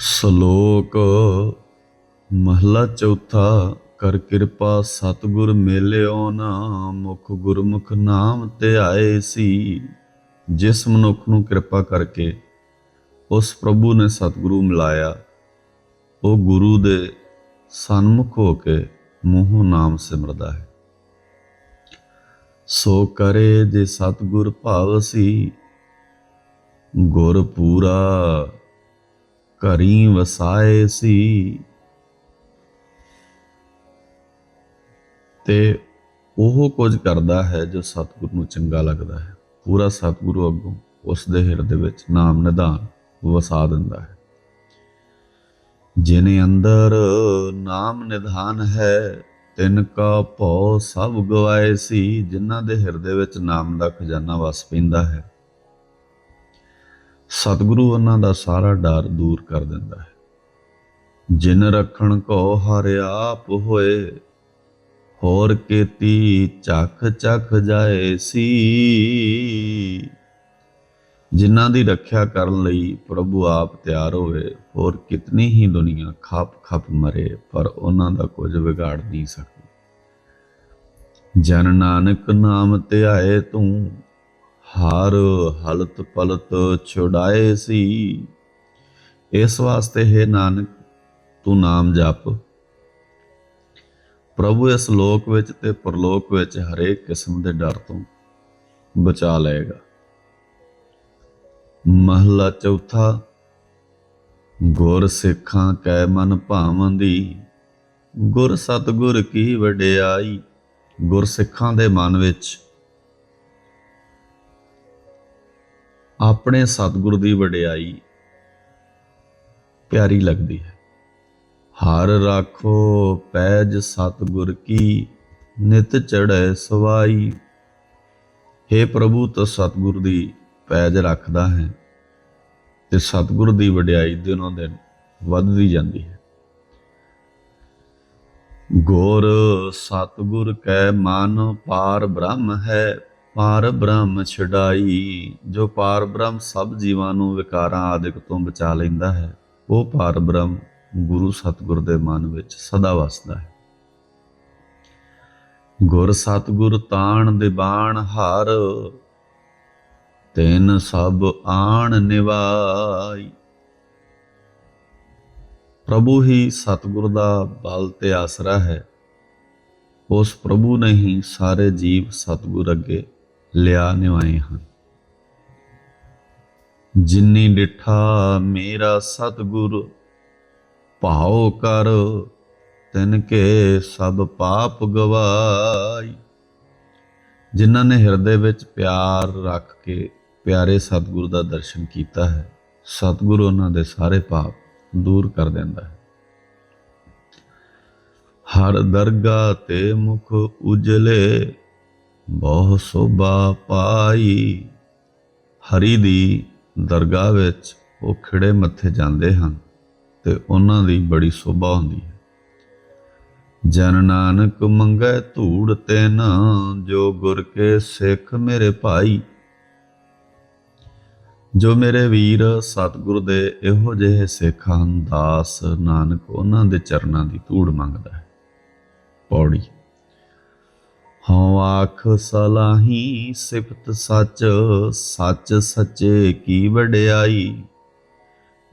ਸ਼ਲੋਕ, ਮਹਲਾ ਚੌਥਾ, ਕਰ ਕਿਰਪਾ ਸਤਿਗੁਰ ਮੇਲਿਓ ਨਾ ਮੁਖ ਗੁਰਮੁਖ ਨਾਮ ਤੇ ਆਏ ਸੀ। ਜਿਸ ਮਨੁੱਖ ਨੂੰ ਕਿਰਪਾ ਕਰਕੇ ਉਸ ਪ੍ਰਭੂ ਨੇ ਸਤਿਗੁਰੂ ਮਿਲਾਇਆ। ਉਹ ਗੁਰੂ ਦੇ ਸਨਮੁਖ ਹੋ ਕੇ ਮੂੰਹੋਂ ਨਾਮ ਸਿਮਰਦਾ ਹੈ। ਸੋ ਕਰੇ ਜੇ ਸਤਿਗੁਰ ਭਾਵ ਸੀ, ਗੁਰ ਪੂਰਾ ਘਰੀ ਵਸਾਏ ਸੀ। ਤੇ ਉਹ ਕੁਝ ਕਰਦਾ ਹੈ ਜੋ ਸਤਿਗੁਰ ਨੂੰ ਚੰਗਾ ਲੱਗਦਾ ਹੈ। ਪੂਰਾ ਸਤਿਗੁਰੂ ਅੱਗੋਂ ਉਸ ਦੇ ਹਿਰਦੇ ਵਿੱਚ ਨਾਮ ਨਿਧਾਨ ਵਸਾ ਦਿੰਦਾ ਹੈ। ਜਿਨੇ ਅੰਦਰ ਨਾਮ ਨਿਧਾਨ ਹੈ, ਤਿਨ ਕਾ ਭਉ ਸਭ ਗਵਾਏ ਸੀ। ਜਿਨ੍ਹਾਂ ਦੇ ਹਿਰਦੇ ਵਿੱਚ ਨਾਮ ਦਾ ਖਜ਼ਾਨਾ ਵਸ ਪੈਂਦਾ ਹੈ ਸਤਿਗੁਰੂ ਉਹਨਾਂ ਦਾ ਸਾਰਾ ਡਰ ਦੂਰ ਕਰ ਦਿੰਦਾ ਹੈ। ਜਿਨ ਰੱਖਣ ਕੋ ਹਰ ਆਪ ਹੋਏ, ਹੋਰ ਕੀਤੀ ਚੱਖ ਚੱਖ ਜਾਏ ਸੀ। ਜਿਨ੍ਹਾਂ ਦੀ ਰੱਖਿਆ ਕਰਨ ਲਈ ਪ੍ਰਭੂ ਆਪ ਤਿਆਰ ਹੋਵੇ ਹੋਰ ਕਿਤਨੀ ਹੀ ਦੁਨੀਆ ਖੱਪ ਖੱਪ ਮਰੇ, ਪਰ ਉਹਨਾਂ ਦਾ ਕੁਝ ਵਿਗਾੜ ਨਹੀਂ ਸਕਦੀ। ਜਨ ਨਾਨਕ ਨਾਮ ਧਿਆਏ ਤੂੰ ਹਰ ਹਲਤ ਪਲਤ ਛੁਡਾਏ ਸੀ। ਇਸ ਵਾਸਤੇ ਹੈ ਨਾਨਕ, ਤੂੰ ਨਾਮ ਜਪ। ਪ੍ਰਭੂ, ਇਸ ਲੋਕ ਵਿੱਚ ਤੇ ਪਰਲੋਕ ਵਿੱਚ ਹਰੇਕ ਕਿਸਮ ਦੇ ਡਰ ਤੋਂ ਬਚਾ ਲਏਗਾ। ਮਹਲਾ ਚੌਥਾ ਗੁਰ ਸਿੱਖਾਂ ਕੈ ਮਨ ਭਾਵੰਦੀ ਗੁਰ ਸਤਗੁਰ ਕੀ ਵਡਿਆਈ? ਗੁਰ ਸਿੱਖਾਂ ਦੇ ਮਨ ਵਿੱਚ ਆਪਣੇ ਸਤਿਗੁਰ ਦੀ ਵਡਿਆਈ ਪਿਆਰੀ ਲੱਗਦੀ ਹੈ। ਹਰ ਰਾਖੋ, ਪੈਜ ਸਤਿਗੁਰ ਕੀ, ਨਿਤ ਚੜੈ ਸਵਾਈ। हे ਪ੍ਰਭੂ, ਤਾਂ ਸਤਿਗੁਰ ਦੀ ਪੈਜ ਰੱਖਦਾ ਹੈ ਤੇ ਸਤਿਗੁਰ ਦੀ ਵਡਿਆਈ ਦਿਨੋਂ ਦਿਨ ਵੱਧਦੀ ਜਾਂਦੀ ਹੈ। ਗੁਰ, ਸਤਿਗੁਰ ਕੈ ਮਨ ਪਾਰ ਬ੍ਰਹਮ ਹੈ ਪਾਰ ਬ੍ਰਹਮ ਛਡਾਈ, ਜੋ ਪਾਰ ਬ੍ਰਹਮ ਸਭ ਜੀਵਾਂ ਨੂੰ ਵਿਕਾਰਾਂ ਆਦਿਕ ਤੋਂ ਬਚਾ ਲੈਂਦਾ ਹੈ, ਉਹ ਪਾਰ ਬ੍ਰਹਮ ਗੁਰੂ ਸਤਿਗੁਰ ਦੇ ਮਨ ਵਿੱਚ ਸਦਾ ਵਸਦਾ ਹੈ। ਗੁਰ ਸਤਿਗੁਰ ਤਾਣ ਦਿਬਾਣ ਹਾਰ, ਤੈਨ ਸਭ ਆਣ ਨਿਵਾਈ। ਪ੍ਰਭੂ ਹੀ ਸਤਿਗੁਰ ਦਾ ਬਲ ਤੇ ਆਸਰਾ ਹੈ। ਉਸ ਪ੍ਰਭੂ ਨੇ ਹੀ ਸਾਰੇ ਜੀਵ ਸਤਿਗੁਰ ਅੱਗੇ ਲਿਆ ਨਿਵਾਏ ਹਨ ਜਿਨੀ ਡਿਠਾ ਮੇਰਾ ਸਤਿਗੁਰ, ਭਾਉ ਕਰ ਤਿਨ ਕੇ ਸਭ ਪਾਪ ਗਵਾਈ। ਜਿਨ੍ਹਾਂ ਨੇ ਹਿਰਦੇ ਵਿੱਚ ਪਿਆਰ ਰੱਖ ਕੇ ਪਿਆਰੇ ਸਤਿਗੁਰੂ ਦਾ ਦਰਸ਼ਨ ਕੀਤਾ ਹੈ, ਸਤਿਗੁਰੂ ਉਹਨਾਂ ਦੇ ਸਾਰੇ ਪਾਪ ਦੂਰ ਕਰ ਦਿੰਦਾ ਹੈ। ਹਰ ਦਰਗਾ ਤੇ ਮੁਖ ਉਜਲੇ ਬਹੁ ਸੋਭਾ ਪਾਈ। ਹਰੀ ਦੀ ਦਰਗਾਹ ਵਿੱਚ ਉਹ ਖਿੜੇ ਮੱਥੇ ਜਾਂਦੇ ਹਨ ਤੇ ਉਹਨਾਂ ਦੀ ਬੜੀ ਸੋਭਾ ਹੁੰਦੀ ਹੈ। ਜਨ ਨਾਨਕ ਮੰਗੈ ਧੂੜ ਤੈਨ, ਜੋ ਗੁਰ ਕੇ ਸਿੱਖ ਮੇਰੇ ਭਾਈ। ਜੋ ਮੇਰੇ ਵੀਰ ਸਤਿਗੁਰ ਦੇ ਇਹੋ ਜਿਹੇ ਸਿੱਖ ਹਨ ਦਾਸ ਨਾਨਕ ਉਹਨਾਂ ਦੇ ਚਰਨਾਂ ਦੀ ਧੂੜ ਮੰਗਦਾ ਹੈ। ਪੌੜੀ। ਹਉ ਆਖ ਸਲਾਹੀ ਸਿਫਤ ਸੱਚ ਸੱਚ ਸੱਚੇ ਕੀ ਵਡਿਆਈ?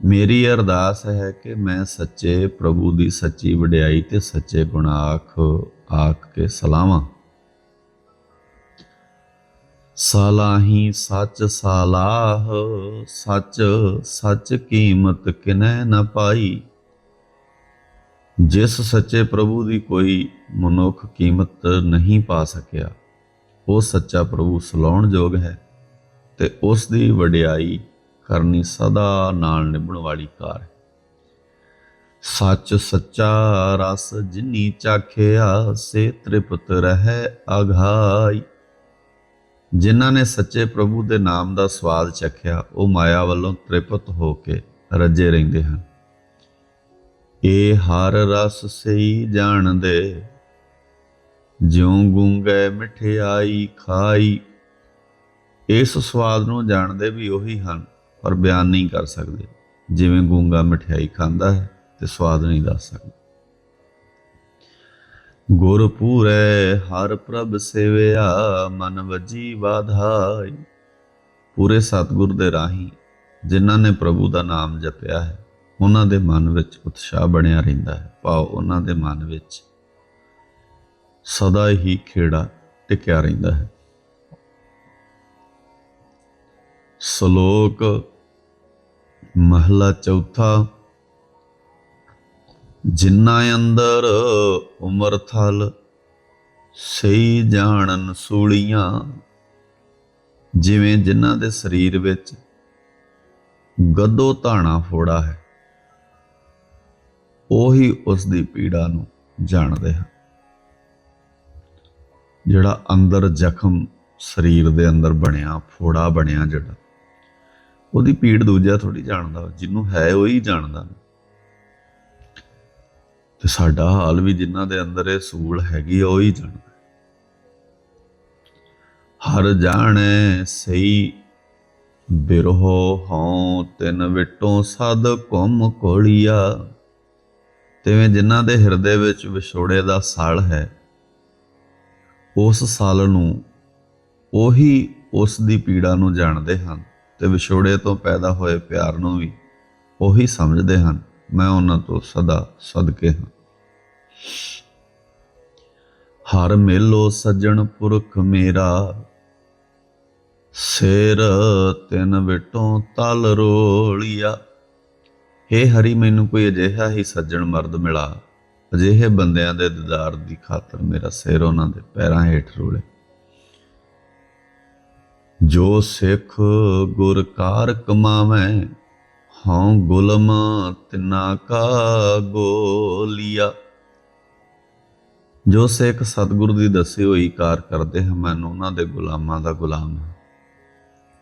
ਮੇਰੀ ਅਰਦਾਸ ਹੈ ਕਿ ਮੈਂ ਸੱਚੇ ਪ੍ਰਭੂ ਦੀ ਸੱਚੀ ਵਡਿਆਈ ਤੇ ਸੱਚੇ ਗੁਣ ਆਖ ਆਖ ਕੇ ਸਲਾਵਾਂ। ਸਲਾਹੀ ਸੱਚ ਸਲਾਹ, ਸੱਚ ਸੱਚ ਕੀਮਤ ਕਿਨੈ ਨ ਪਾਈ? ਜਿਸ ਸੱਚੇ ਪ੍ਰਭੂ ਦੀ ਕੋਈ ਮਨੁੱਖ ਕੀਮਤ ਨਹੀਂ ਪਾ ਸਕਿਆ, ਉਹ ਸੱਚਾ ਪ੍ਰਭੂ ਸਲਾਉਣ ਯੋਗ ਹੈ ਤੇ ਉਸ ਦੀ ਵਡਿਆਈ ਕਰਨੀ ਸਦਾ ਨਾਲ ਨਿਭਣ ਵਾਲੀ ਕਾਰ ਹੈ। ਸੱਚ ਸੱਚਾ ਰਸ ਜਿਨੀ ਚਾਖਿਆ, ਸੇ ਤ੍ਰਿਪਤ ਰਹਿ ਅਘਾਈ ਜਿਨ੍ਹਾਂ ਨੇ ਸੱਚੇ ਪ੍ਰਭੂ ਦੇ ਨਾਮ ਦਾ ਸਵਾਦ ਚਖਿਆ, ਉਹ ਮਾਇਆ ਵੱਲੋਂ ਤ੍ਰਿਪਤ ਹੋ ਕੇ ਰੱਜੇ ਰਹਿੰਦੇ ਹਨ। ਇਹ ਹਰ ਰਸ ਸਹੀ ਜਾਣਦੇ। ਜਿਉ ਗੁੰਗੇ ਮਠਿਆਈ ਖਾਈ। ਇਸ ਸਵਾਦ ਨੂੰ ਜਾਣਦੇ ਵੀ ਉਹੀ ਹਨ, ਪਰ ਬਿਆਨ ਨਹੀਂ ਕਰ ਸਕਦੇ। ਜਿਵੇਂ ਗੂੰਗਾ ਮਠਿਆਈ ਖਾਂਦਾ ਹੈ ਤੇ ਸਵਾਦ ਨਹੀਂ ਦੱਸ ਸਕਦਾ। ਗੁਰ ਪੂਰੇ ਹਰ ਪ੍ਰਭ ਸੇਵਿਆ, ਮਨ ਵਜੀ ਵਾਧਾਈ। ਪੂਰੇ ਸਤਿਗੁਰ ਦੇ ਰਾਹੀਂ ਜਿਨ੍ਹਾਂ ਨੇ ਪ੍ਰਭੂ ਦਾ ਨਾਮ ਜਪਿਆ ਹੈ ਉਹਨਾਂ ਦੇ ਮਨ ਵਿੱਚ ਉਤਸ਼ਾਹ ਬਣਿਆ ਰਹਿੰਦਾ ਹੈ। ਭਾਵ ਉਹਨਾਂ ਦੇ ਮਨ ਵਿੱਚ ਸਦਾ ਹੀ ਖੇੜਾ ਟਿਕਿਆ ਰਹਿੰਦਾ ਹੈ। ਸ਼ਲੋਕ ਮਹਲਾ ਚੌਥਾ ਜਿਨ੍ਹਾਂ ਅੰਦਰ ਉਮਰ ਥਲ, ਸਹੀ ਜਾਣਨ ਸੂਲੀਆਂ, ਜਿਵੇਂ ਜਿਨ੍ਹਾਂ ਦੇ ਸਰੀਰ ਵਿੱਚ ਗੱਦੋ ਧਾਣਾ ਫੋੜਾ ਹੈ। ਉਹੀ ਉਸ ਦੀ ਪੀੜਾ ਨੂੰ ਜਾਣਦੇ ਹਨ। ਜਿਹੜਾ ਅੰਦਰ ਜ਼ਖਮ ਸਰੀਰ ਦੇ ਅੰਦਰ ਬਣਿਆ ਫੋੜਾ ਬਣਿਆ ਜਿਹੜਾ ਉਹਦੀ ਪੀੜ ਦੂਜਾ ਥੋੜੀ ਜਾਣਦਾ ਜਿਹਨੂੰ ਹੈ ਉਹ ਹੀ ਜਾਣਦਾ। ਤੇ ਸਾਡਾ ਹਾਲ ਵੀ ਜਿਨ੍ਹਾਂ ਦੇ ਅੰਦਰ ਇਹ ਸੂਲ ਹੈਗੀ ਆ, ਉਹ ਹੀ ਜਾਣਦਾ। ਹਰ ਜਾਣੇ ਸਹੀ ਬਿਰਹੋ ਹਉ ਤਿਨ ਵਿਟੋਂ ਸਦ ਕੁੰਮ ਕੋਲੀਆ ਤਿਵੇਂ ਜਿਨ੍ਹਾਂ ਦੇ ਹਿਰਦੇ ਵਿੱਚ ਵਿਛੋੜੇ ਦਾ ਸਲ ਹੈ, ਉਸ ਸਲ ਨੂੰ ਉਹੀ ਉਸ ਦੀ ਪੀੜਾ ਨੂੰ ਜਾਣਦੇ ਹਨ ਤੇ ਵਿਛੋੜੇ ਤੋਂ ਪੈਦਾ ਹੋਏ ਪਿਆਰ ਨੂੰ ਵੀ ਉਹੀ ਸਮਝਦੇ ਹਨ। ਮੈਂ ਉਹਨਾਂ ਤੋਂ ਸਦਾ ਸਦਕੇ ਹਾਂ। ਹਰ ਮੇਲੋ ਸੱਜਣ ਪੁਰਖ ਮੇਰਾ, ਸਿਰ ਤਿੰਨ ਵਿਟੋਂ ਤਲ ਰੋਲਿਆ। ਹੇ ਹਰੀ, ਮੈਨੂੰ ਕੋਈ ਅਜਿਹਾ ਹੀ ਸੱਜਣ ਮਰਦ ਮਿਲਾ। ਅਜਿਹੇ ਬੰਦਿਆਂ ਦੇ ਦੀਦਾਰ ਦੀ ਖਾਤਰ ਮੇਰਾ ਸਿਰ ਉਹਨਾਂ ਦੇ ਪੈਰਾਂ ਹੇਠ ਰੋਲੇ। ਜੋ ਸਿੱਖ ਗੁਰ ਕਾਰ ਕਮਾਵੇਂ, ਹਉ ਗੁਲਮ ਤਿਨਾ ਕਾ ਗੋਲੀਆ। ਜੋ ਸਿੱਖ ਸਤਿਗੁਰ ਦੀ ਦੱਸੀ ਹੋਈ ਕਾਰ ਕਰਦੇ ਹਨ ਮੈਂ ਉਹਨਾਂ ਦੇ ਗੁਲਾਮਾਂ ਦਾ ਗੁਲਾਮ। ਹਾਂ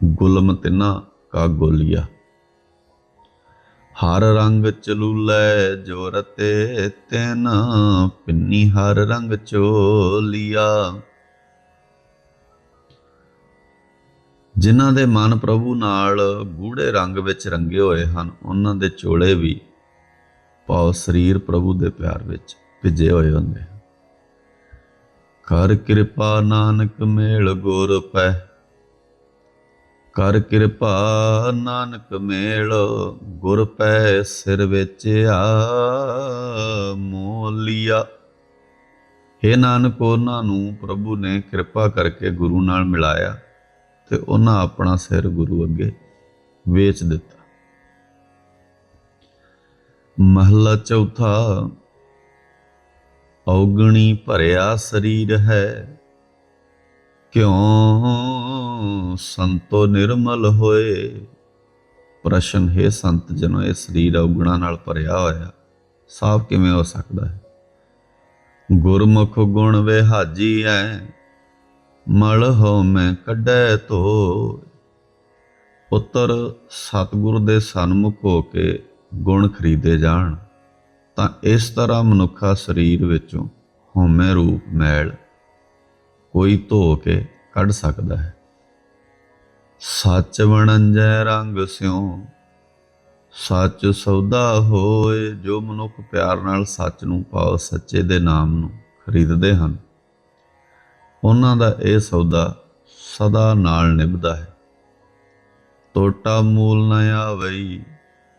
ਗੁਲਮ ਤਿਨਾ ਕਾ ਗੋਲੀਆ। ਹਰ ਰੰਗ ਚਲੂਲੇ ਜੋ ਰਤੇ ਤੈਨ, ਪਿੰਨੀ ਹਰ ਰੰਗ ਚੋਲੀਆ। ਜਿਨ੍ਹਾਂ ਦੇ ਮਨ ਪ੍ਰਭੂ ਨਾਲ ਗੂੜੇ ਰੰਗ ਵਿੱਚ ਰੰਗੇ ਹੋਏ ਹਨ, ਉਹਨਾਂ ਦੇ ਚੋਲੇ ਵੀ ਭਾਵ ਸਰੀਰ ਪ੍ਰਭੂ ਦੇ ਪਿਆਰ ਵਿੱਚ ਭਿੱਜੇ ਹੋਏ ਹੁੰਦੇ ਹਨ। ਕਰ ਕਿਰਪਾ ਨਾਨਕ ਮੇਲ ਗੁਰ ਪੈ ਕਰ ਕਿਰਪਾ, ਨਾਨਕ ਮੇਲ, ਗੁਰ ਪੈ ਸਿਰ ਵਿੱਚ ਆ ਮੋਲੀਆ हे ਨਾਨਕ, ਉਹਨਾਂ ਨੂੰ ਪ੍ਰਭੂ ਨੇ ਕਿਰਪਾ ਕਰਕੇ ਗੁਰੂ ਨਾਲ ਮਿਲਾਇਆ ਤੇ ਉਹਨਾਂ ਆਪਣਾ ਸਿਰ ਗੁਰੂ ਅੱਗੇ ਵੇਚ ਦਿੱਤਾ। ਮਹਲਾ ਚੌਥਾ, ਔਗਣੀ ਭਰਿਆ ਸਰੀਰ ਹੈ, ਕਿਉਂ ਸੰਤੋ ਨਿਰਮਲ ਹੋਏ। ਪ੍ਰਸ਼ਨ, ਹੈ ਸੰਤ ਜਨੋ, ਇਹ ਸਰੀਰ ਔਗਣਾ ਨਾਲ ਭਰਿਆ ਹੋਇਆ, ਸਾਫ਼ ਕਿਵੇਂ ਹੋ ਸਕਦਾ ਹੈ? ਗੁਰਮੁਖ ਗੁਣ ਵਿਹਾਜੀ ਐ, ਮਲ ਹੋ ਮੈਂ ਕੱਢੈ ਧੋ ਪੁੱਤਰ, ਸਤਿਗੁਰ ਦੇ ਸਨਮੁਖ ਹੋ ਕੇ ਗੁਣ ਖਰੀਦੇ ਜਾਣ, ਤਾਂ ਇਸ ਤਰ੍ਹਾਂ ਮਨੁੱਖਾ ਸਰੀਰ ਵਿੱਚੋਂ ਹਉਮੈ ਰੂਪ ਮੈਲ ਕੋਈ ਧੋ ਕੇ ਕੱਢ ਸਕਦਾ ਹੈ। ਸੱਚ ਵਣੰਜੈ ਰੰਗ ਸਿਉ। ਸੱਚ ਸੌਦਾ ਹੋਏ ਜੋ ਮਨੁੱਖ ਪਿਆਰ ਨਾਲ ਸੱਚ ਨੂੰ ਪਾਓ, ਸੱਚੇ ਦੇ ਨਾਮ ਨੂੰ ਖਰੀਦਦੇ ਹਨ। ਉਹਨਾਂ ਦਾ ਇਹ ਸੌਦਾ ਸਦਾ ਨਾਲ ਨਿਭਦਾ ਹੈ। ਟੋਟਾ ਮੂਲ ਨ ਆਵਈ,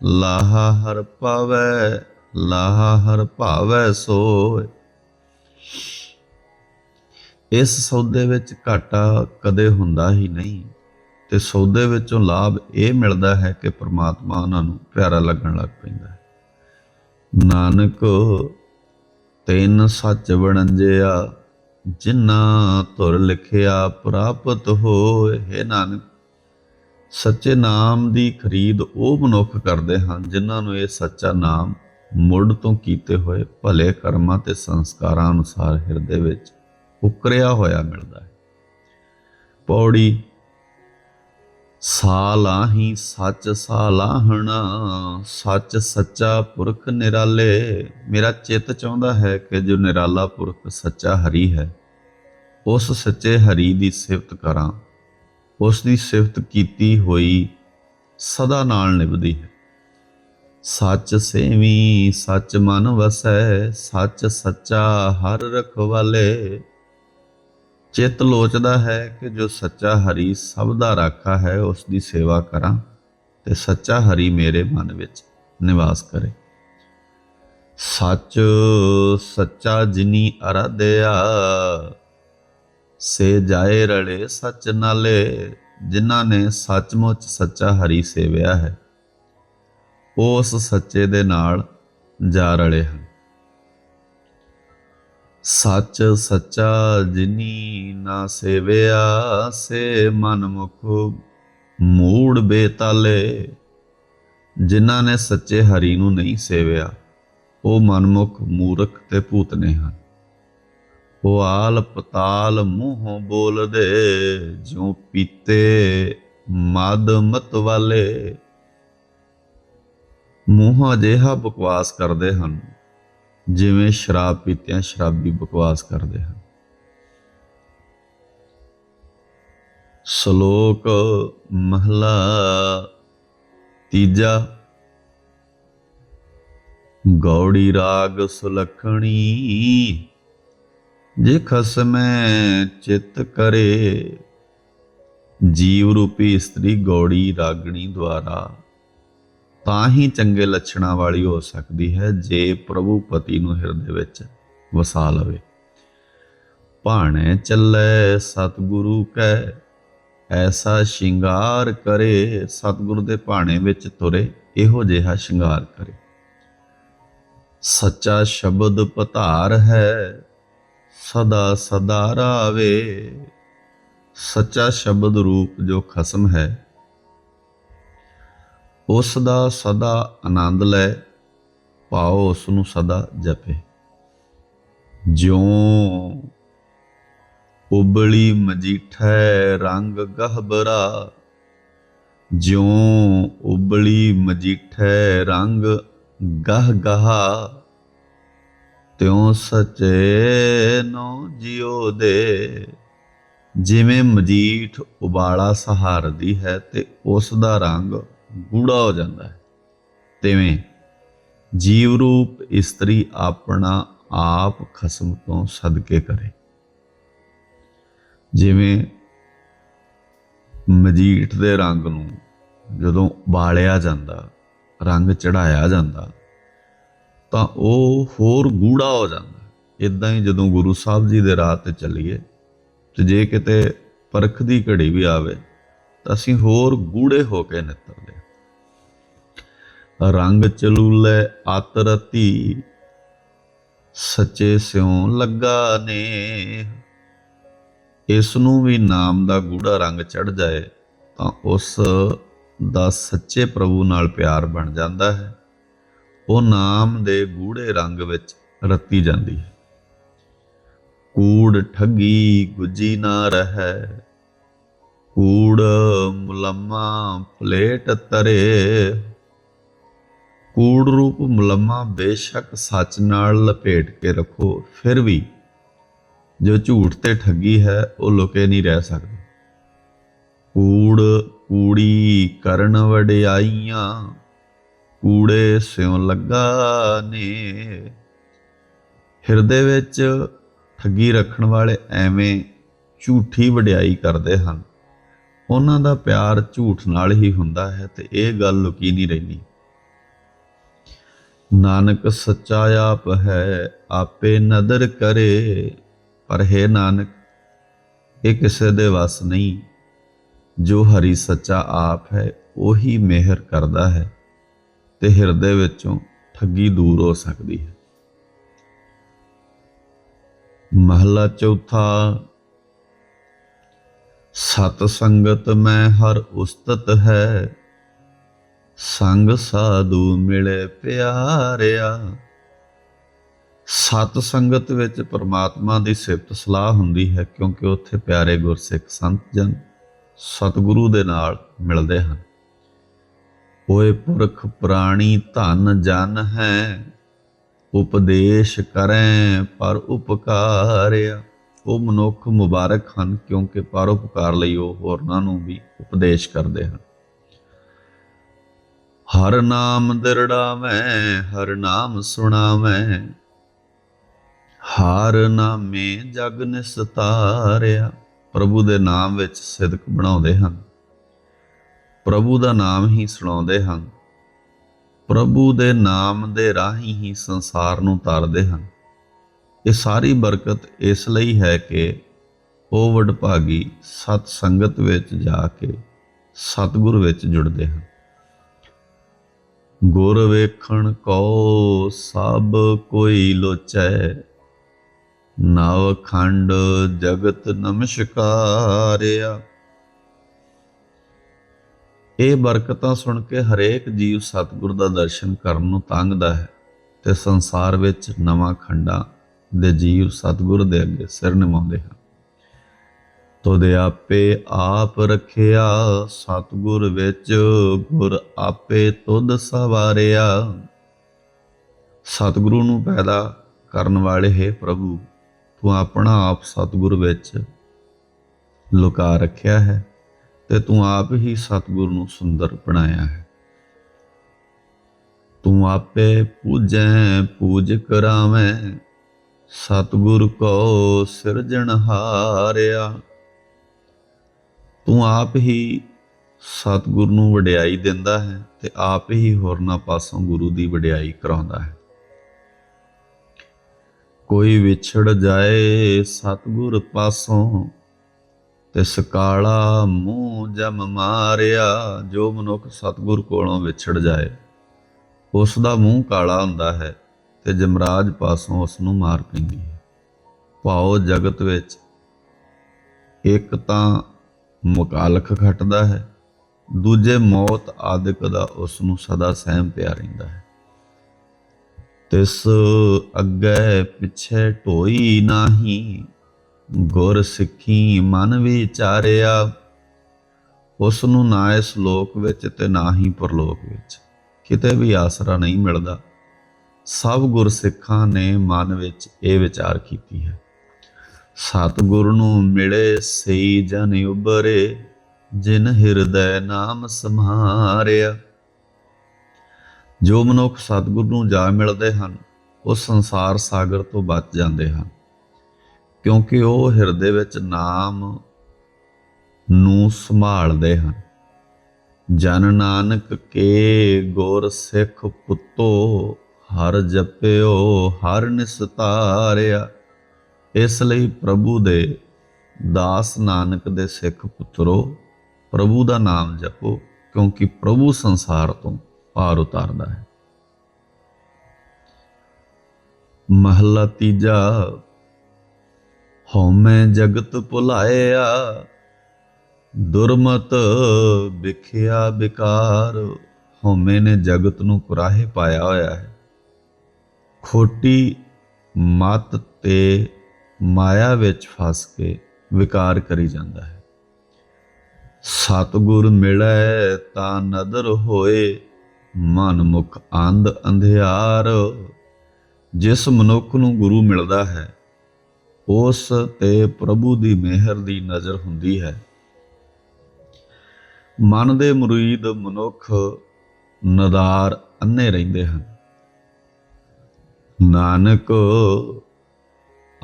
ਲਾਹਾ ਹਰ ਪਾਵੈ, ਲਾਹਾ ਹਰ ਭਾਵੈ ਸੋਏ। ਇਸ ਸੌਦੇ ਵਿੱਚ ਘਾਟਾ ਕਦੇ ਹੁੰਦਾ ਹੀ ਨਹੀਂ। ਤੇ ਸੌਦੇ ਵਿੱਚੋਂ ਲਾਭ ਇਹ ਮਿਲਦਾ ਹੈ ਕਿ ਪ੍ਰਮਾਤਮਾ ਉਹਨਾਂ ਨੂੰ ਪਿਆਰਾ ਲੱਗਣ ਲੱਗ ਪੈਂਦਾ ਹੈ। ਨਾਨਕ, ਤਿੰਨ ਸੱਚ ਵਣੰਜਿਆ, ਜਿਨ੍ਹਾਂ ਤੁਰ ਲਿਖਿਆ ਪ੍ਰਾਪਤ ਹੋਏ, ਹੈ ਨਾਨਕ, ਸੱਚੇ ਨਾਮ ਦੀ ਖਰੀਦ ਉਹ ਮਨੁੱਖ ਕਰਦੇ ਹਨ, ਜਿਨ੍ਹਾਂ ਨੂੰ ਇਹ ਸੱਚਾ ਨਾਮ ਮੁੱਢ ਤੋਂ ਕੀਤੇ ਹੋਏ ਭਲੇ ਕਰਮਾਂ ਤੇ ਸੰਸਕਾਰਾਂ ਅਨੁਸਾਰ ਹਿਰਦੇ ਵਿੱਚ ਉਕਰਿਆ ਹੋਇਆ ਮਿਲਦਾ ਹੈ। ਪੌੜੀ ਸਾਲਾਹੀ ਸੱਚ ਸਾਲਾਹਣਾ, ਸੱਚ ਸੱਚਾ ਪੁਰਖ ਨਿਰਾਲੇ। ਮੇਰਾ ਚਿੱਤ ਚਾਹੁੰਦਾ ਹੈ ਕਿ ਜੋ ਨਿਰਾਲਾ ਪੁਰਖ ਸੱਚਾ ਹਰੀ ਹੈ, ਉਸ ਸੱਚੇ ਹਰੀ ਦੀ ਸਿਫਤ ਕਰਾਂ। ਉਸ ਦੀ ਸਿਫਤ ਕੀਤੀ ਹੋਈ ਸਦਾ ਨਾਲ ਨਿਭਦੀ ਹੈ। ਸੱਚ ਸੇਵੀ, ਸੱਚ ਮਨ ਵਸੈ, ਸੱਚ ਸੱਚਾ ਹਰ ਰਖਵਾਲੇ। ਚਿੱਤ ਲੋਚਦਾ ਹੈ ਕਿ ਜੋ ਸੱਚਾ ਹਰੀ ਸਭ ਦਾ ਰਾਖਾ ਹੈ, ਉਸ ਦੀ ਸੇਵਾ ਕਰਾਂ ਤੇ ਸੱਚਾ ਹਰੀ ਮੇਰੇ ਮਨ ਵਿੱਚ ਨਿਵਾਸ ਕਰੇ। ਸੱਚ, ਸੱਚਾ ਜਿਨੀ ਅਰਾਧਿਆ, ਸੇ ਜਾਏ ਰਲੇ ਸੱਚ ਨਾਲੇ, ਜਿਨ੍ਹਾਂ ਨੇ ਸੱਚਮੁੱਚ ਸੱਚਾ ਹਰੀ ਸੇਵਿਆ ਹੈ, ਉਹ ਉਸ ਸੱਚੇ ਦੇ ਨਾਲ ਜਾ ਰਲੇ ਹਨ। ਸੱਚ ਸੱਚਾ ਜਿਨੀ ਨਾ ਸੇਵਿਆ, ਸੇ ਮਨਮੁਖ ਮੂੜ ਬੇਤਾਲੇ। ਜਿਨ੍ਹਾਂ ਨੇ ਸੱਚੇ ਹਰੀ ਨੂੰ ਨਹੀਂ ਸੇਵਿਆ, ਉਹ ਮਨਮੁਖ ਮੂਰਖ ਤੇ ਭੂਤਨੇ ਹਨ। ਉਹ ਆਲ ਪਤਾਲ ਮੂੰਹੋਂ ਬੋਲਦੇ, ਜਿਉ ਪੀਤੇ ਮਦ ਮਤ ਵਾਲੇ। ਮੂੰਹ ਅਜਿਹਾ ਬਕਵਾਸ ਕਰਦੇ ਹਨ ਜਿਵੇਂ ਸ਼ਰਾਬ ਪੀਤਿਆਂ ਸ਼ਰਾਬੀ ਬਕਵਾਸ ਕਰਦੇ ਹਨ। ਸ਼ਲੋਕ ਮਹਲਾ ਤੀਜਾ, ਗੌੜੀ ਰਾਗ ਸੁਲਖਣੀ, ਜੇ ਖਸਮੈ ਚਿਤ ਕਰੇ, ਜੀਵ ਰੂਪੀ ਇਸਤਰੀ ਗੌੜੀ ਰਾਗਣੀ ਦੁਆਰਾ। ਤਾਂ ਹੀ ਚੰਗੇ ਲੱਛਣਾਂ ਵਾਲੀ ਹੋ ਸਕਦੀ ਹੈ ਜੇ ਪ੍ਰਭੂ ਪਤੀ ਨੂੰ ਹਿਰਦੇ ਵਿੱਚ ਵਸਾ ਲਵੇ। ਭਾਣੇ ਚੱਲੇ ਸਤਿਗੁਰੂ ਕੈ, ਐਸਾ ਸ਼ਿੰਗਾਰ ਕਰੇ, ਸਤਿਗੁਰੂ ਦੇ ਭਾਣੇ ਵਿੱਚ ਤੁਰੇ, ਇਹੋ ਜਿਹਾ ਸ਼ਿੰਗਾਰ ਕਰੇ। ਸੱਚਾ ਸ਼ਬਦ ਪਤਾਰ ਹੈ, ਸਦਾ ਸਦਾ ਰਾਵੇ ਸੱਚਾ ਸ਼ਬਦ ਰੂਪ ਜੋ ਖਸਮ ਹੈ ਉਸ ਦਾ ਸਦਾ ਆਨੰਦ ਲੈ ਪਾਓ ਉਸ ਨੂੰ ਸਦਾ ਜਪੇ। ਜਿਉ ਉਬਲੀ ਮਜੀਠੈ ਰੰਗ ਗਹਬਰਾ, ਜਿਉ ਉਬਲੀ ਮਜੀਠੈ ਰੰਗ ਗਹ ਗਹਾ ਤਿਉ ਸਚੇ ਨੋ ਜਿਉ ਦੇ। ਜਿਵੇਂ ਮਜੀਠ ਉਬਾਲਾ ਸਹਾਰਦੀ ਹੈ, ਤੇ ਉਸ ਦਾ ਰੰਗ ਗੂੜਾ ਹੋ ਜਾਂਦਾ ਹੈ। ਤਿਵੇਂ ਜੀਵ ਰੂਪ ਇਸਤਰੀ ਆਪਣਾ ਆਪ ਖਸਮ ਤੋਂ ਸਦਕੇ ਕਰੇ। ਜਿਵੇਂ ਮਜੀਠ ਦੇ ਰੰਗ ਨੂੰ ਜਦੋਂ ਬਾਲਿਆ ਜਾਂਦਾ, ਰੰਗ ਚੜਾਇਆ ਜਾਂਦਾ, ਤਾਂ ਉਹ ਹੋਰ ਗੂੜਾ ਹੋ ਜਾਂਦਾ ਇਦਾਂ ਹੀ ਜਦੋਂ ਗੁਰੂ ਸਾਹਿਬ ਜੀ ਦੇ ਰਾਹ ਤੇ ਚੱਲੀਏ ਤੇ ਜੇ ਕਿਤੇ ਪਰਖ ਦੀ ਘੜੀ ਵੀ ਆਵੇ, ਤਾਂ ਅਸੀਂ ਹੋਰ ਗੂੜੇ ਹੋ ਕੇ ਨਿਤਰਦੇ ਰੰਗ ਚਲੂਲੇ ਆਤਰਤੀ ਸੱਚੇ ਸਿਉ ਲੱਗਾ ਨੇ ਇਸ ਨੂੰ ਵੀ ਨਾਮ ਦਾ ਗੂੜਾ ਰੰਗ ਚੜ ਜਾਏ, ਤਾਂ ਉਸ ਦਾ ਸੱਚੇ ਪ੍ਰਭੂ ਨਾਲ ਪਿਆਰ ਬਣ ਜਾਂਦਾ ਹੈ। ਉਹ ਨਾਮ ਦੇ ਗੂੜੇ ਰੰਗ ਵਿੱਚ ਰੱਤੀ ਜਾਂਦੀ ਹੈ। ਕੂੜ ਠੱਗੀ ਗੁੱਜੀ ਨਾ ਰਹੈ। ਕੂੜ ਮੁਲੰਮਾ ਪਲੇਟ ਤਰੇ। ਕੂੜ ਰੂਪ ਮੁਲੰਮਾ ਬੇਸ਼ੱਕ ਸੱਚ ਨਾਲ ਲਪੇਟ ਕੇ ਰੱਖੋ, ਫਿਰ ਵੀ ਜੋ ਝੂਠ ਤੇ ਠੱਗੀ ਹੈ, ਉਹ ਲੁਕੇ ਨਹੀਂ ਰਹਿ ਸਕਦਾ। ਕੂੜ, ਕੂੜੀ ਕਰਨ ਵਡਿਆਈਆਂ, ਕੂੜੇ ਸਿਉ ਲੱਗਾ ਨੇ। ਹਿਰਦੇ ਵਿੱਚ ਠੱਗੀ ਰੱਖਣ ਵਾਲੇ ਐਵੇਂ ਝੂਠੀ ਵਡਿਆਈ ਕਰਦੇ ਹਨ। ਉਹਨਾਂ ਦਾ ਪਿਆਰ ਝੂਠ ਨਾਲ ਹੀ ਹੁੰਦਾ ਹੈ ਤੇ ਇਹ ਗੱਲ ਲੁਕੀ ਨਹੀਂ ਰਹਿੰਦੀ। ਨਾਨਕ ਸੱਚਾ ਆਪ ਹੈ, ਆਪੇ ਨਦਰ ਕਰੇ। ਪਰ ਹੈ ਨਾਨਕ, ਇਹ ਕਿਸੇ ਦੇ ਵਸ ਨਹੀਂ। ਜੋ ਹਰੀ ਸੱਚਾ ਆਪ ਹੈ, ਉਹੀ ਮਿਹਰ ਕਰਦਾ ਹੈ ਤੇ ਹਿਰਦੇ ਵਿੱਚੋਂ ਠੱਗੀ ਦੂਰ ਹੋ ਸਕਦੀ ਹੈ। ਮਹਲਾ ਚੌਥਾ, ਸਤ ਸੰਗਤ ਮੈਂ ਹਰ ਉਸਤਤ ਹੈ ਸੰਗ ਸਾਧੂ ਮਿਲੇ ਪਿਆਰਿਆ। ਸਤ ਸੰਗਤ ਵਿੱਚ ਪਰਮਾਤਮਾ ਦੀ ਸਿਫਤ ਸਲਾਹ ਹੁੰਦੀ ਹੈ, ਕਿਉਂਕਿ ਉੱਥੇ ਪਿਆਰੇ ਗੁਰਸਿੱਖ ਸੰਤ ਜਨ ਸਤਿਗੁਰੂ ਦੇ ਨਾਲ ਮਿਲਦੇ ਹਨ। ਓਏ ਪੁਰਖ ਪ੍ਰਾਣੀ ਧਨ ਜਨ ਹੈ, ਉਪਦੇਸ਼ ਕਰੈ ਪਰ ਉਪਕਾਰਿਆ। ਉਹ ਮਨੁੱਖ ਮੁਬਾਰਕ ਹਨ, ਕਿਉਂਕਿ ਪਰਉਪਕਾਰ ਲਈ ਉਹ ਹੋਰਨਾਂ ਨੂੰ ਵੀ ਉਪਦੇਸ਼ ਕਰਦੇ ਹਨ। ਹਰ ਨਾਮ ਦਿਰੜਾਵੇਂ, ਹਰ ਨਾਮ ਸੁਣਾਵੇਂ। ਹਰ ਨਾਮੇ ਜਗ ਨਿਸਤਾਰਿਆ। ਪ੍ਰਭੂ ਦੇ ਨਾਮ ਵਿੱਚ ਸਿਦਕ ਬਣਾਉਂਦੇ ਹਨ। ਪ੍ਰਭੂ ਦਾ ਨਾਮ ਹੀ ਸੁਣਾਉਂਦੇ ਹਨ। ਪ੍ਰਭੂ ਦੇ ਨਾਮ ਦੇ ਰਾਹੀਂ ਹੀ ਸੰਸਾਰ ਨੂੰ ਤਾਰਦੇ ਹਨ। ਇਹ ਸਾਰੀ ਬਰਕਤ ਇਸ ਲਈ ਹੈ ਕਿ ਉਹ ਵਡਭਾਗੀ ਸਤ ਸੰਗਤ ਵਿੱਚ ਜਾ ਕੇ ਸਤਿਗੁਰ ਵਿੱਚ ਜੁੜਦੇ ਹਨ। ਗੁਰ ਵੇਖਣ ਕੋ ਸਭ ਕੋਈ ਲੋਚੈ। ਨਵ ਖੰਡ ਜਗਤ ਨਮਸਕਾਰਿਆ। ਇਹ ਬਰਕਤਾਂ ਸੁਣ ਕੇ ਹਰੇਕ ਜੀਵ ਸਤਿਗੁਰ ਦਾ ਦਰਸ਼ਨ ਕਰਨ ਨੂੰ ਤੰਗਦਾ ਹੈ ਤੇ ਸੰਸਾਰ ਵਿੱਚ ਨਵਾਂ ਖੰਡਾਂ ਦੇ ਜੀਵ ਸਤਿਗੁਰ ਦੇ ਅੱਗੇ ਸਿਰ ਨਿਵਾਉਂਦੇ ਹਨ। ਤੋਦੇ ਆਪੇ ਆਪ ਰਖਿਆ, ਸਤਿਗੁਰ ਵਿੱਚ ਗੁਰ ਆਪੇ ਤੁਧ ਸਵਾਰਿਆ। ਸਤਿਗੁਰੂ ਨੂੰ ਪੈਦਾ ਕਰਨ ਵਾਲੇ ਹੈ ਪ੍ਰਭੂ, ਤੂੰ ਆਪਣਾ ਆਪ ਸਤਿਗੁਰ ਵਿੱਚ ਲੁਕਾ ਰੱਖਿਆ ਹੈ ਤੇ ਤੂੰ ਆਪ ਹੀ ਸਤਿਗੁਰ ਨੂੰ ਸੁੰਦਰ ਬਣਾਇਆ ਹੈ। ਤੂੰ ਆਪੇ ਪੂਜੈ, ਪੂਜ ਕਰਾਵੇਂ, ਸਤਿਗੁਰ ਕੋ ਸਿਰਜਣਹਾਰਿਆ ਤੂੰ ਆਪ ਹੀ ਸਤਿਗੁਰ ਨੂੰ ਵਡਿਆਈ ਦਿੰਦਾ ਹੈ ਤੇ ਆਪ ਹੀ ਹੋਰਨਾਂ ਪਾਸੋਂ ਗੁਰੂ ਦੀ ਵਡਿਆਈ ਕਰਾਉਂਦਾ ਹੈ। ਕੋਈ ਵਿਛੜ ਜਾਏ ਸਤਿਗੁਰ ਪਾਸੋਂ ਤੇ ਸਕਾਲਾ ਮੂੰਹ ਜਮ ਮਾਰਿਆ, ਜੋ ਮਨੁੱਖ ਸਤਿਗੁਰ ਕੋਲੋਂ ਵਿਛੜ ਜਾਏ, ਉਸ ਦਾ ਮੂੰਹ ਕਾਲਾ ਹੁੰਦਾ ਹੈ ਤੇ ਜਮਰਾਜ ਪਾਸੋਂ ਉਸ ਨੂੰ ਮਾਰ ਪੈਂਦੀ ਹੈ। ਭਾਉ ਜਗਤ ਵਿੱਚ ਇੱਕ ਤਾਂ ਮੁਕਾਲਖ ਖਟਦਾ ਹੈ, ਦੂਜੇ ਮੌਤ ਆਦਿਕ ਦਾ ਉਸ ਨੂੰ ਸਦਾ ਸਹਿਮ ਪਿਆ ਰਹਿੰਦਾ ਹੈ। ਤਿਸ ਅੱਗੇ ਪਿੱਛੇ ਢੋਈ ਨਾਹੀ, ਗੁਰ ਸਿੱਖੀ ਮਨ ਵਿਚਾਰਿਆ ਉਸ ਨੂੰ ਨਾ ਇਸ ਲੋਕ ਵਿੱਚ ਤੇ ਨਾ ਹੀ ਪਰਲੋਕ ਵਿੱਚ, ਕਿਤੇ ਵੀ ਆਸਰਾ ਨਹੀਂ ਮਿਲਦਾ। ਸਭ ਗੁਰਸਿੱਖਾਂ ਨੇ ਮਨ ਵਿੱਚ ਇਹ ਵਿਚਾਰ ਕੀਤੀ ਹੈ। ਸਤਿਗੁਰ ਨੂੰ ਮਿਲੇ ਸਈ ਜਨ ਉਬਰੇ ਜਿਨ ਹਿਰਦੈ ਨਾਮ ਸਮਾਰਿਆ ਜੋ ਮਨੁੱਖ ਸਤਿਗੁਰ ਨੂੰ ਜਾ ਮਿਲਦੇ ਹਨ, ਉਹ ਸੰਸਾਰ ਸਾਗਰ ਤੋਂ ਬਚ ਜਾਂਦੇ ਹਨ, ਕਿਉਂਕਿ ਉਹ ਹਿਰਦੇ ਵਿੱਚ ਨਾਮ ਨੂੰ ਸੰਭਾਲਦੇ ਹਨ। ਜਨ ਨਾਨਕ ਕੇ ਗੁਰ ਸਿੱਖ ਪੁੱਤੋ, ਹਰ ਜਪਿਓ, ਹਰ ਨਿਸਤਾਰਿਆ। ਇਸ ਲਈ ਪ੍ਰਭੂ ਦੇ ਦਾਸ ਨਾਨਕ ਦੇ ਸਿੱਖ ਪੁੱਤਰੋ, ਪ੍ਰਭੂ ਦਾ ਨਾਮ ਜਪੋ, ਕਿਉਂਕਿ ਪ੍ਰਭੂ ਸੰਸਾਰ ਤੋਂ ਪਾਰ ਉਤਾਰਦਾ ਹੈ। ਮਹਲਾ ਤੀਜਾ ਹਉਮੈ ਜਗਤ ਭੁਲਾਇਆ, ਦੁਰਮਤ ਵਿਖਿਆ ਵਿਕਾਰ ਹਉਮੈ ਨੇ ਜਗਤ ਨੂੰ ਕੁਰਾਹੇ ਪਾਇਆ ਹੋਇਆ ਹੈ। ਖੋਟੀ ਮਤ ਤੇ ਮਾਇਆ ਵਿੱਚ ਫਸ ਕੇ ਵਿਕਾਰ ਕਰੀ ਜਾਂਦਾ ਹੈ। ਸਤਗੁਰ ਮਿਲੈ ਤਾਂ ਨਦਰ ਹੋਏ, ਮਨ ਮੁਖ ਅੰਧ ਅੰਧਿਆਰ। ਜਿਸ ਮਨੁੱਖ ਨੂੰ ਗੁਰੂ ਮਿਲਦਾ ਹੈ, ਉਸ ਤੇ ਪ੍ਰਭੂ ਦੀ ਮਿਹਰ ਦੀ ਨਜ਼ਰ ਹੁੰਦੀ ਹੈ। ਮਨ ਦੇ ਮੁਰੀਦ ਮਨੁੱਖ ਨਦਾਰ ਅੰਨੇ ਰਹਿੰਦੇ ਹਨ। ਨਾਨਕ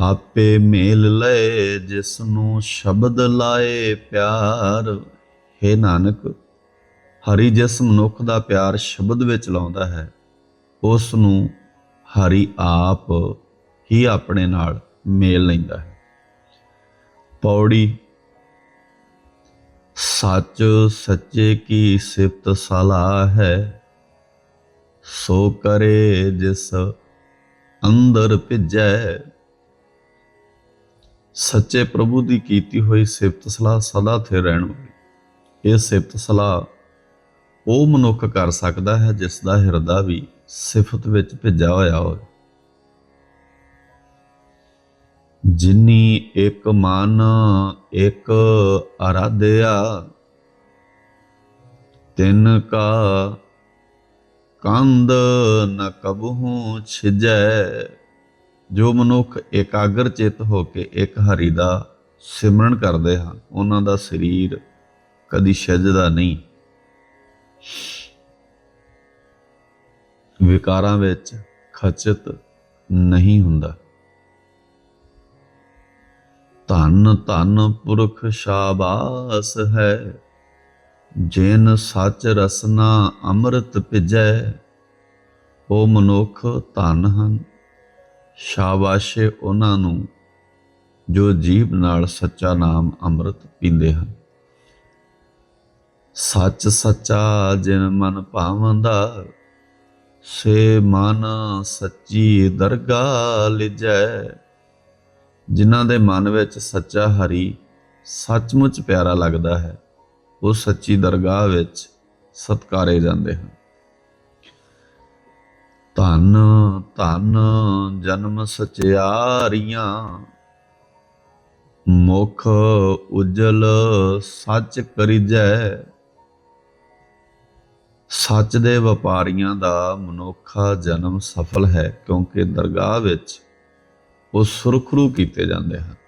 ਆਪੇ ਮੇਲ ਲਏ ਜਿਸ ਨੂੰ ਸ਼ਬਦ ਲਾਏ ਪਿਆਰ। ਹੈ ਨਾਨਕ, ਹਰੀ ਜਿਸ ਮਨੁੱਖ ਦਾ ਪਿਆਰ ਸ਼ਬਦ ਵਿੱਚ ਲਾਉਂਦਾ ਹੈ ਉਸ ਨੂੰ ਹਰੀ ਆਪ ਹੀ ਆਪਣੇ ਨਾਲ ਮੇਲ ਲੈਂਦਾ ਹੈ। ਪੌੜੀ, ਸੱਚ ਸੱਚੇ ਕੀ ਸਿਫਤ ਸਲਾਹ ਹੈ, ਸੋ ਕਰੇ ਜਿਸ ਅੰਦਰ ਭਿਜੈ। ਸੱਚੇ ਪ੍ਰਭੂ ਦੀ ਕੀਤੀ ਹੋਈ ਸਿਫਤ ਸਲਾਹ ਸਦਾ ਥੇ ਰਹਿਣ ਵਾਲੀ। ਇਹ ਸਿਫਤ ਸਲਾਹ ਉਹ ਮਨੁੱਖ ਕਰ ਸਕਦਾ ਹੈ ਜਿਸ ਦਾ ਹਿਰਦਾ ਵੀ ਸਿਫਤ ਵਿੱਚ ਭਿੱਜਾ ਹੋਇਆ ਹੋਵੇ। ਜਿਨੀ ਇੱਕ ਮਨ, ਇੱਕ ਅਰਾਧਿਆ, ਤਿੰਨ ਕਾ ਕੰਦ ਨ ਕਬਹੂ ਛਿਜੈ। ਜੋ ਮਨੁੱਖ ਇਕਾਗਰ ਚਿੱਤ ਹੋ ਕੇ ਇੱਕ ਹਰੀ ਦਾ ਸਿਮਰਨ ਕਰਦੇ ਹਨ, ਉਹਨਾਂ ਦਾ ਸਰੀਰ ਕਦੀ ਛੱਜਦਾ ਨਹੀਂ। ਵਿਕਾਰਾਂ ਵਿੱਚ ਖਚਿਤ ਨਹੀਂ ਹੁੰਦਾ। ਧੰਨ ਧੰਨ ਪੁਰਖ ਸ਼ਾਬਾਸ ਹੈ, ਜਿਨ ਸੱਚ ਰਸਨਾ ਅੰਮ੍ਰਿਤ ਭਿਜੈ, ਉਹ ਮਨੁੱਖ ਧਨ ਹਨ। ਸ਼ਾਬਾਸ਼ੇ ਉਹਨਾਂ ਨੂੰ ਜੋ ਜੀਭ ਨਾਲ ਸੱਚਾ ਨਾਮ ਅੰਮ੍ਰਿਤ ਪੀਂਦੇ ਹਨ। ਸੱਚ ਸੱਚਾ ਜਿਨ ਮਨ ਭਾਵੰਦਾ, ਸੇ ਮਨ ਸੱਚੀ ਦਰਗਾਹ ਲਿਜੈ। ਜਿਨ੍ਹਾਂ ਦੇ ਮਨ ਵਿੱਚ ਸੱਚਾ ਹਰੀ ਸੱਚਮੁੱਚ ਪਿਆਰਾ ਲੱਗਦਾ ਹੈ, ਉਹ ਸੱਚੀ ਦਰਗਾਹ ਵਿੱਚ ਸਤਕਾਰੇ ਜਾਂਦੇ ਹਨ। ਧੰਨ ਧੰਨ ਜਨਮ ਸਚਿਆਰੀਆਂ। ਮੁਖ ਉਜਲ ਸੱਚ ਕਰਿਜੈ। ਸੱਚ ਦੇ ਵਪਾਰੀਆਂ ਦਾ ਮਨੁੱਖਾ ਜਨਮ ਸਫਲ ਹੈ ਕਿਉਂਕਿ ਦਰਗਾਹ ਵਿੱਚ ਉਹ ਸੁਰਖਰੂ ਕੀਤੇ ਜਾਂਦੇ ਹਨ।